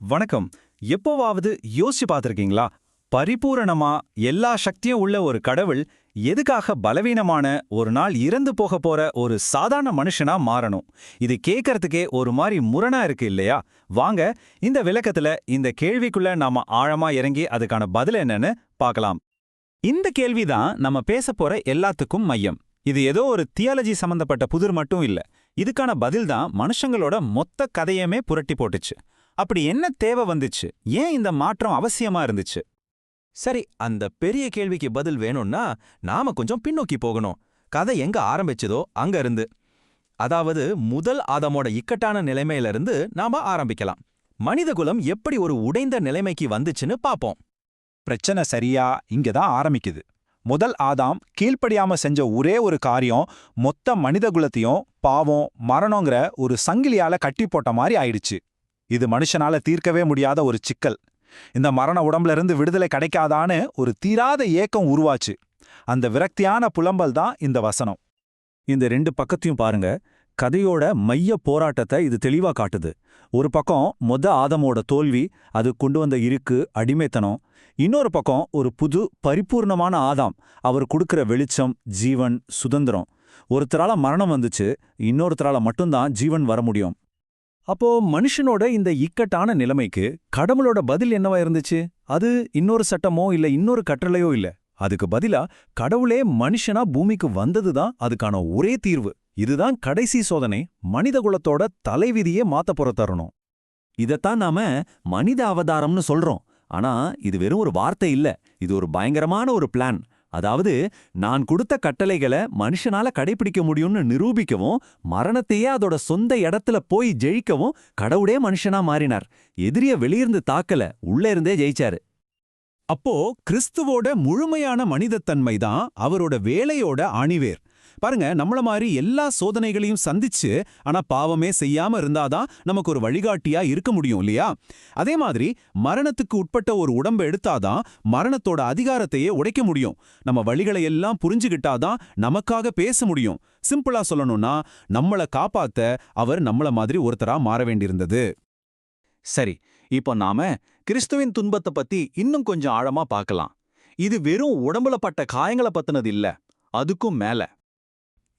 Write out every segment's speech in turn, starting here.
வணக்கம். எப்போவாவது யோசிச்சு பார்த்துருக்கீங்களா? பரிபூரணமா எல்லா சக்தியும் உள்ள ஒரு கடவுள் எதுக்காக பலவீனமான ஒரு நாள் இறந்து போக போற ஒரு சாதாரண மனுஷனா மாறணும். இது கேட்கறதுக்கே ஒரு மாதிரி முரணா இருக்கு இல்லையா? வாங்க இந்த விளக்கத்துல இந்த கேள்விக்குள்ள நாம ஆழமா இறங்கி அதுக்கான பதில் என்னன்னு பார்க்கலாம். இந்த கேள்விதான் நம்ம பேச போற எல்லாத்துக்கும் மையம். இது ஏதோ ஒரு தியாலஜி சம்பந்தப்பட்ட புதிர் மட்டும் இல்ல. இதுக்கான பதில் தான் மனுஷங்களோட மொத்த கதையமே புரட்டி போட்டுச்சு. அப்படி என்ன தேவை வந்துச்சு? ஏன் இந்த மாற்றம் அவசியமா இருந்துச்சு? சரி அந்த பெரிய கேள்விக்கு பதில் வேணும்னா நாம கொஞ்சம் பின்னோக்கி போகணும். கதை எங்க ஆரம்பிச்சதோ அங்க இருந்து. அதாவது முதல் ஆதமோட இக்கட்டான நிலைமையிலிருந்து நாம ஆரம்பிக்கலாம். மனிதகுலம் எப்படி ஒரு உடைந்த நிலைமைக்கு வந்துச்சுன்னு பாப்போம். பிரச்சனை சரியா இங்க தான் ஆரம்பிக்குது. முதல் ஆதாம் கீழ்ப்படியாம செஞ்ச ஒரே ஒரு காரியம் மொத்த மனிதகுலத்தையும் பாவம் மரணங்கிற ஒரு சங்கிலியால கட்டி போட்ட மாதிரி ஆயிடுச்சு. இது மனுஷனால தீர்க்கவே முடியாத ஒரு சிக்கல். இந்த மரண உடம்புல இருந்து விடுதலை கிடைக்காதான்னு ஒரு தீராத ஏக்கம் உருவாச்சு. அந்த விரக்தியான புலம்பல் தான் இந்த வசனம். இந்த ரெண்டு பக்கத்தையும் பாருங்க. கதையோட மைய போராட்டத்தை இது தெளிவா காட்டுது. ஒரு பக்கம் மொத ஆதமோட தோல்வி அது கொண்டு வந்த இருக்கு அடிமைத்தனம். இன்னொரு பக்கம் ஒரு புது பரிபூர்ணமான ஆதாம். அவர் கொடுக்கிற வெளிச்சம் ஜீவன் சுதந்திரம். ஒருத்தரால மரணம் வந்துச்சு இன்னொருத்தரால மட்டும்தான் ஜீவன் வர முடியும். அப்போ மனுஷனோட இந்த இக்கட்டான நிலைமைக்கு கடவுளோட பதில் என்னவா இருந்துச்சு? அது இன்னொரு சட்டமோ இல்ல இன்னொரு கட்டளையோ இல்ல. அதுக்கு பதிலா கடவுளே மனுஷனா பூமிக்கு வந்ததுதான் அதுக்கான ஒரே தீர்வு. இதுதான் கடைசி சோதனை. மனித குலத்தோட தலைவிதியே மாத்த போற தருணம். இதத்தான் நாம மனித அவதாரம்னு சொல்றோம். ஆனா இது வெறும் ஒரு வார்த்தை இல்ல. இது ஒரு பயங்கரமான ஒரு பிளான் அதாவது நான் கொடுத்த கட்டளைகளை மனுஷனால கடைபிடிக்க முடியும்னு நிரூபிக்கவும் மரணத்தையே அதோட சொந்த இடத்துல போய் ஜெயிக்கவும் கடவுடே மனுஷனா மாறினார். எதிரிய வெளியிருந்து தாக்கல உள்ள இருந்தே ஜெயிச்சாரு. அப்போ கிறிஸ்துவோட முழுமையான மனிதத்தன்மை தான் அவரோட வேலையோட அணிவேர் பாருங்க நம்மள மாதிரி எல்லா சோதனைகளையும் சந்திச்சு ஆனா பாவமே செய்யாம இருந்தாதான் நமக்கு ஒரு வழிகாட்டியா இருக்க முடியும் இல்லையா? அதே மாதிரி மரணத்துக்கு உட்பட்ட ஒரு உடம்பை எடுத்தாதான் மரணத்தோட அதிகாரத்தையே உடைக்க முடியும். நம்ம வழிகளை எல்லாம் புரிஞ்சுகிட்டாதான் நமக்காக பேச முடியும். சிம்பிளா சொல்லணும்னா நம்மள காப்பாத்த அவர் நம்மள மாதிரி ஒருத்தரா மாற வேண்டியிருந்தது. சரி இப்போ நாம கிறிஸ்துவின் துன்பத்தை பத்தி இன்னும் கொஞ்சம் ஆழமா பார்க்கலாம். இது வெறும் உடம்புல பட்ட காயங்களை பத்தினது இல்ல அதுக்கும் மேல.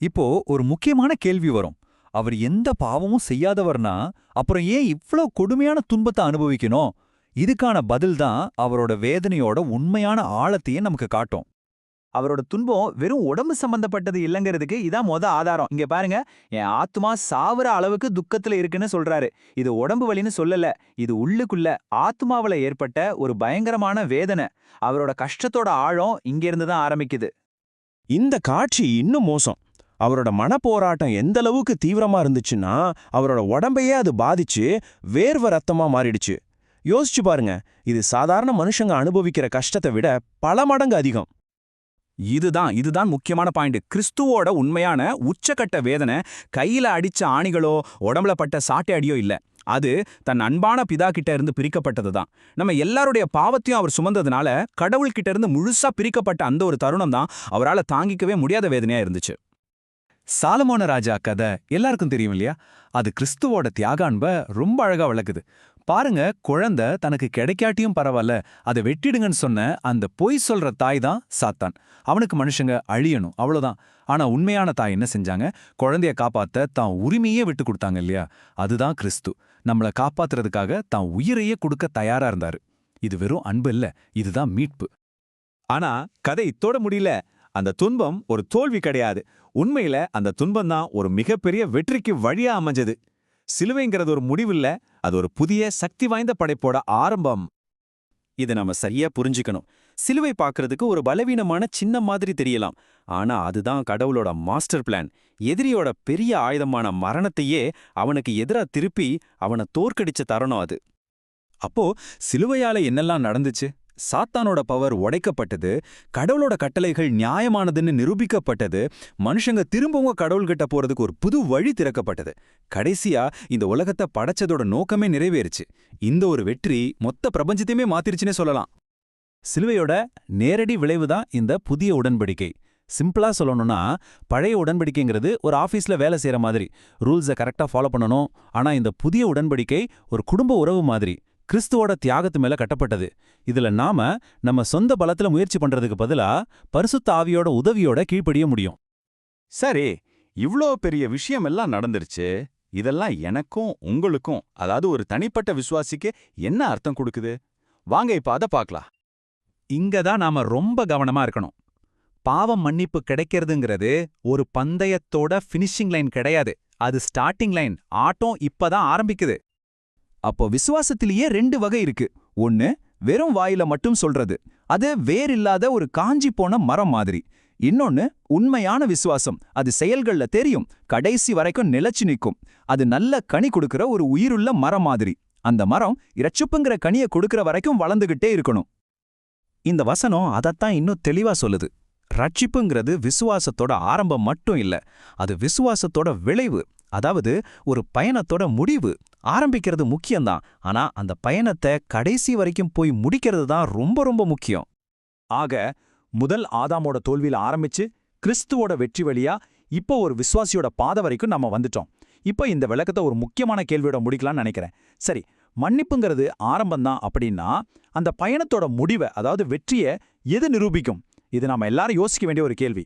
இப்போ ஒரு முக்கியமான கேள்வி வரும். அவர் எந்த பாவமும் செய்யாதவர்னா அப்புறம் ஏன் இவ்ளோ கொடுமையான துன்பத்தை அனுபவிக்கணும்? இதுக்கான பதில் தான் அவரோட வேதனையோட உண்மையான ஆழத்தையே நமக்கு காட்டும். அவரோட துன்பம் வெறும் உடம்பு சம்பந்தப்பட்டது இல்லைங்கிறதுக்கு இதான் மொத ஆதாரம். இங்க பாருங்க என் ஆத்மா சாவுற அளவுக்கு துக்கத்துல இருக்குன்னு சொல்றாரு. இது உடம்பு வலின்னு சொல்லல இது உள்ளுக்குள்ள ஆத்மாவுல ஏற்பட்ட ஒரு பயங்கரமான வேதனை. அவரோட கஷ்டத்தோட ஆழம் இங்கிருந்து தான் ஆரம்பிக்குது. இந்த காட்சி இன்னும் மோசம். அவரோட மனப்போராட்டம் எந்த அளவுக்கு தீவிரமா இருந்துச்சுன்னா அவரோட உடம்பையே அது பாதிச்சு வேர்வ ரத்தமா மாறிடுச்சு. யோசிச்சு பாருங்க இது சாதாரண மனுஷங்க அனுபவிக்கிற கஷ்டத்தை விட பல மடங்கு அதிகம். இதுதான் இதுதான் முக்கியமான பாயிண்ட். கிறிஸ்துவோட உண்மையான உச்சக்கட்ட வேதனை கையில அடிச்ச ஆணிகளோ உடம்புல பட்ட சாட்டை அடியோ இல்ல. அது தன் அன்பான பிதா கிட்ட இருந்து பிரிக்கப்பட்டது தான் நம்ம எல்லாருடைய பாவத்தையும் அவர் சுமந்ததுனால கடவுள்கிட்ட இருந்து முழுசா பிரிக்கப்பட்ட அந்த ஒரு தருணம் தான் அவரால் தாங்கிக்கவே முடியாத வேதனையா இருந்துச்சு. சாலமோன ராஜா கதை எல்லாருக்கும் தெரியும் இல்லையா? அது கிறிஸ்துவோட தியாக அன்பை ரொம்ப அழகா விளக்குது. பாருங்க குழந்தை தனக்கு கிடைக்காட்டியும் பரவாயில்ல அதை வெட்டிடுங்கன்னு சொன்ன அந்த பொய் சொல்ற தாய் தான் சாத்தான். அவனுக்கு மனுஷங்க அழியணும் அவ்வளவுதான். ஆனா உண்மையான தாய் என்ன செஞ்சாங்க? குழந்தைய காப்பாத்த தான் உரிமையே விட்டு கொடுத்தாங்க இல்லையா? அதுதான் கிறிஸ்து. நம்மள காப்பாத்துறதுக்காக தான் உயிரையே கொடுக்க தயாரா இருந்தாரு. இது வெறும் அன்பு இல்ல இதுதான் மீட்பு. ஆனா கதை இத்தோட முடியல. அந்த துன்பம் ஒரு தோல்வி கிடையாது. உண்மையில அந்த துன்பம் தான் ஒரு மிகப்பெரிய வெற்றிக்கு வழியா அமைஞ்சது. சிலுவைங்கிறது ஒரு முடிவில்ல அது ஒரு புதிய சக்தி வாய்ந்த படைப்போட ஆரம்பம். இதை நம்ம சரியா புரிஞ்சுக்கணும். சிலுவை பார்க்கறதுக்கு ஒரு பலவீனமான சின்ன மாதிரி தெரியலாம். ஆனா அதுதான் கடவுளோட மாஸ்டர் பிளான். எதிரியோட பெரிய ஆயுதமான மரணத்தையே அவனுக்கு எதிரா திருப்பி அவனை தோற்கடிச்ச தரணும் அது. அப்போ சிலுவையால என்னெல்லாம் நடந்துச்சு? சாத்தானோட பவர் உடைக்கப்பட்டது கடவுளோட கட்டளைகள் நியாயமானதுன்னு நிரூபிக்கப்பட்டது மனுஷங்க திரும்பவும் கடவுள்கிட்ட போறதுக்கு ஒரு புது வழி திறக்கப்பட்டது. கடைசியா இந்த உலகத்தை படைச்சதோட நோக்கமே நிறைவேறுச்சு. இந்த ஒரு வெற்றி மொத்த பிரபஞ்சத்தையுமே மாத்திருச்சுன்னே சொல்லலாம். சிலுவையோட நேரடி விளைவு தான் இந்த புதிய உடன்படிக்கை. சிம்பிளா சொல்லணும்னா பழைய உடன்படிக்கைங்கிறது ஒரு ஆஃபீஸ்ல வேலை செய்யற மாதிரி ரூல்ஸை கரெக்டா ஃபாலோ பண்ணணும். ஆனா இந்த புதிய உடன்படிக்கை ஒரு குடும்ப உறவு மாதிரி. கிறிஸ்துவோட தியாகத்து மேல கட்டப்பட்டது. இதுல நாம நம்ம சொந்த பலத்துல முயற்சி பண்றதுக்கு பதிலா பரிசுத்த ஆவியோட உதவியோட கீழ்ப்படிய முடியும். சரி இவ்ளோ பெரிய விஷயம் எல்லாம் நடந்துருச்சு. இதெல்லாம் எனக்கும் உங்களுக்கும் அதாவது ஒரு தனிப்பட்ட விசுவாசிக்கு என்ன அர்த்தம் கொடுக்குது? வாங்க இப்ப அத பார்க்கலாம் இங்க தான் நாம ரொம்ப கவனமா இருக்கணும். பாவம் மன்னிப்பு கிடைக்கிறதுங்கிறது ஒரு பந்தயத்தோட ஃபினிஷிங் லைன் கிடையாது. அது ஸ்டார்டிங் லைன் ஆட்டம் இப்பதான் ஆரம்பிக்குது. அப்போ விசுவாசத்திலேயே ரெண்டு வகை இருக்கு. ஒன்னு வெறும் வாயில மட்டும் சொல்றது. அது வேறில்லாத ஒரு காஞ்சி போன மரம் மாதிரி. இன்னொன்னு உண்மையான விசுவாசம். அது செயல்கள்ல தெரியும். கடைசி வரைக்கும் நிலச்சி நிக்கும் அது நல்ல கனி கொடுக்கிற ஒரு உயிருள்ள மரம் மாதிரி. அந்த மரம் இரட்சிப்புங்கிற கனியை கொடுக்கிற வரைக்கும் வளர்ந்துகிட்டே இருக்கணும். இந்த வசனம் அதத்தான் இன்னும் தெளிவா சொல்லுது. ரட்சிப்புங்கிறது விசுவாசத்தோட ஆரம்பம் மட்டும் இல்ல அது விசுவாசத்தோட விளைவு. அதாவது ஒரு பயணத்தோட முடிவு ஆரம்பிக்கிறது முக்கியம்தான். ஆனா அந்த பயணத்தை கடைசி வரைக்கும் போய் முடிக்கிறது தான் ரொம்ப ரொம்ப முக்கியம். ஆக முதல் ஆதாமோட தோல்வியில ஆரம்பிச்சு கிறிஸ்துவோட வெற்றி வழியா இப்போ ஒரு விசுவாசியோட பாதை வரைக்கும் நம்ம வந்துட்டோம். இப்போ இந்த விளக்கத்தை ஒரு முக்கியமான கேள்வியோட முடிக்கலாம்னு நினைக்கிறேன். சரி மன்னிப்புங்கிறது ஆரம்பம்தான் அப்படின்னா அந்த பயணத்தோட முடிவை அதாவது வெற்றியை எது நிரூபிக்கும்? இது நாம எல்லாரும் யோசிக்க வேண்டிய ஒரு கேள்வி.